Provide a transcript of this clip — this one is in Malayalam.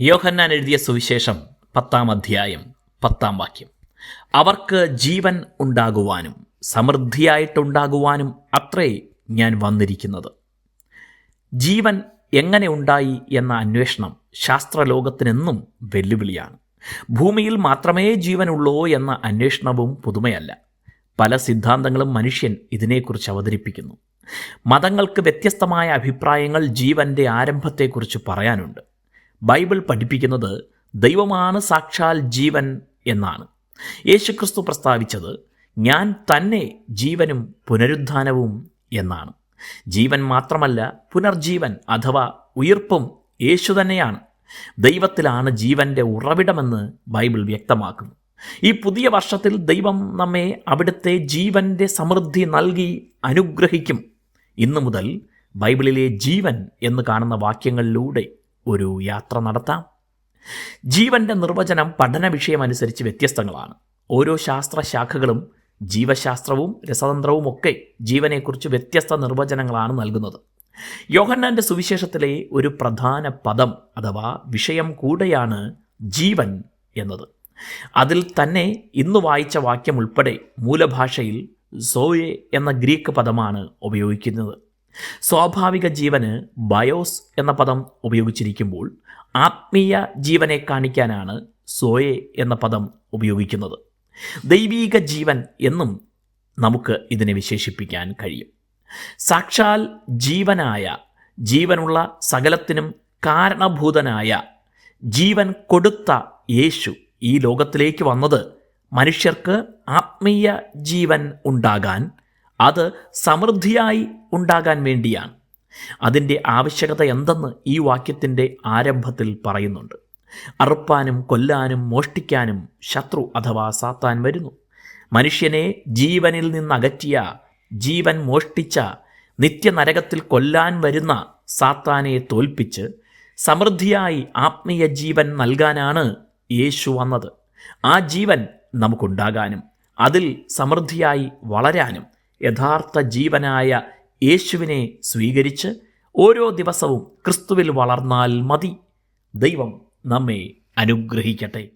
യോഹന്നാൻ എഴുതിയ സുവിശേഷം പത്താം അധ്യായം പത്താം വാക്യം. അവർക്ക് ജീവൻ ഉണ്ടാകുവാനും സമൃദ്ധിയായിട്ടുണ്ടാകുവാനും അത്രേ ഞാൻ വന്നിരിക്കുന്നത്. ജീവൻ എങ്ങനെ ഉണ്ടായി എന്ന അന്വേഷണം ശാസ്ത്രലോകത്തിനെന്നും വെല്ലുവിളിയാണ്. ഭൂമിയിൽ മാത്രമേ ജീവനുള്ളൂ എന്ന അന്വേഷണവും പുതുമയല്ല. പല സിദ്ധാന്തങ്ങളും മനുഷ്യൻ ഇതിനെക്കുറിച്ച് അവതരിപ്പിക്കുന്നു. മതങ്ങൾക്ക് വ്യത്യസ്തമായ അഭിപ്രായങ്ങൾ ജീവന്റെ ആരംഭത്തെക്കുറിച്ച് പറയാനുണ്ട്. ബൈബിൾ പഠിപ്പിക്കുന്നത് ദൈവമാണ് സാക്ഷാൽ ജീവൻ എന്നാണ്. യേശുക്രിസ്തു പ്രസ്താവിച്ചത് ഞാൻ തന്നെ ജീവനും പുനരുദ്ധാനവും എന്നാണ്. ജീവൻ മാത്രമല്ല പുനർജീവൻ അഥവാ ഉയർപ്പും യേശു തന്നെയാണ്. ദൈവത്തിലാണ് ജീവന്റെ ഉറവിടമെന്ന് ബൈബിൾ വ്യക്തമാക്കുന്നു. ഈ പുതിയ വർഷത്തിൽ ദൈവം നമ്മെ അവിടുത്തെ ജീവന്റെ സമൃദ്ധി നൽകി അനുഗ്രഹിക്കും. ഇന്നു മുതൽ ബൈബിളിലെ ജീവൻ എന്ന് കാണുന്ന വാക്യങ്ങളിലൂടെ ഒരു യാത്ര നടത്താം. ജീവന്റെ നിർവചനം പഠന വിഷയമനുസരിച്ച് വ്യത്യസ്തങ്ങളാണ്. ഓരോ ശാസ്ത്രശാഖകളും ജീവശാസ്ത്രവും രസതന്ത്രവും ഒക്കെ ജീവനെക്കുറിച്ച് വ്യത്യസ്ത നിർവചനങ്ങളാണ് നൽകുന്നത്. യോഹന്നാന്റെ സുവിശേഷത്തിലെ ഒരു പ്രധാന പദം അഥവാ വിഷയം കൂടെയാണ് ജീവൻ എന്നത്. അതിൽ തന്നെ ഇന്ന് വായിച്ച വാക്യം ഉൾപ്പെടെ മൂലഭാഷയിൽ സോയെ എന്ന ഗ്രീക്ക് പദമാണ് ഉപയോഗിക്കുന്നത്. സ്വാഭാവിക ജീവന് ബയോസ് എന്ന പദം ഉപയോഗിച്ചിരിക്കുമ്പോൾ ആത്മീയ ജീവനെ കാണിക്കാനാണ് സോയെ എന്ന പദം ഉപയോഗിക്കുന്നത്. ദൈവീക ജീവൻ എന്നും നമുക്ക് ഇതിനെ വിശേഷിപ്പിക്കാൻ കഴിയും. സാക്ഷാൽ ജീവനായ ജീവനുള്ള സകലത്തിനും കാരണഭൂതനായ ജീവൻ കൊടുത്ത യേശു ഈ ലോകത്തിലേക്ക് വന്നത് മനുഷ്യർക്ക് ആത്മീയ ജീവൻ ഉണ്ടാകാൻ അത് സമൃദ്ധിയായി ഉണ്ടാകാൻ വേണ്ടിയാണ്. അതിന്റെ ആവശ്യകത എന്തെന്ന് ഈ വാക്യത്തിന്റെ ആരംഭത്തിൽ പറയുന്നുണ്ട്. അറുപ്പാനും കൊല്ലാനും മോഷ്ടിക്കാനും ശത്രു അഥവാ സാത്താൻ വരുന്നു. മനുഷ്യനെ ജീവനിൽ നിന്നകറ്റിയ ജീവൻ മോഷ്ടിച്ച നിത്യനരകത്തിൽ കൊല്ലാൻ വരുന്ന സാത്താനെ തോൽപ്പിച്ച് സമൃദ്ധിയായി ആത്മീയ ജീവൻ നൽകാനാണ് യേശു വന്നത്. ആ ജീവൻ നമുക്കുണ്ടാകാനും അതിൽ സമൃദ്ധിയായി വളരാനും യഥാർത്ഥ ജീവനായ യേശുവിനെ സ്വീകരിച്ച് ഓരോ ദിവസവും ക്രിസ്തുവിൽ വളർന്നാൽ മതി. ദൈവം നമ്മെ അനുഗ്രഹിക്കട്ടെ.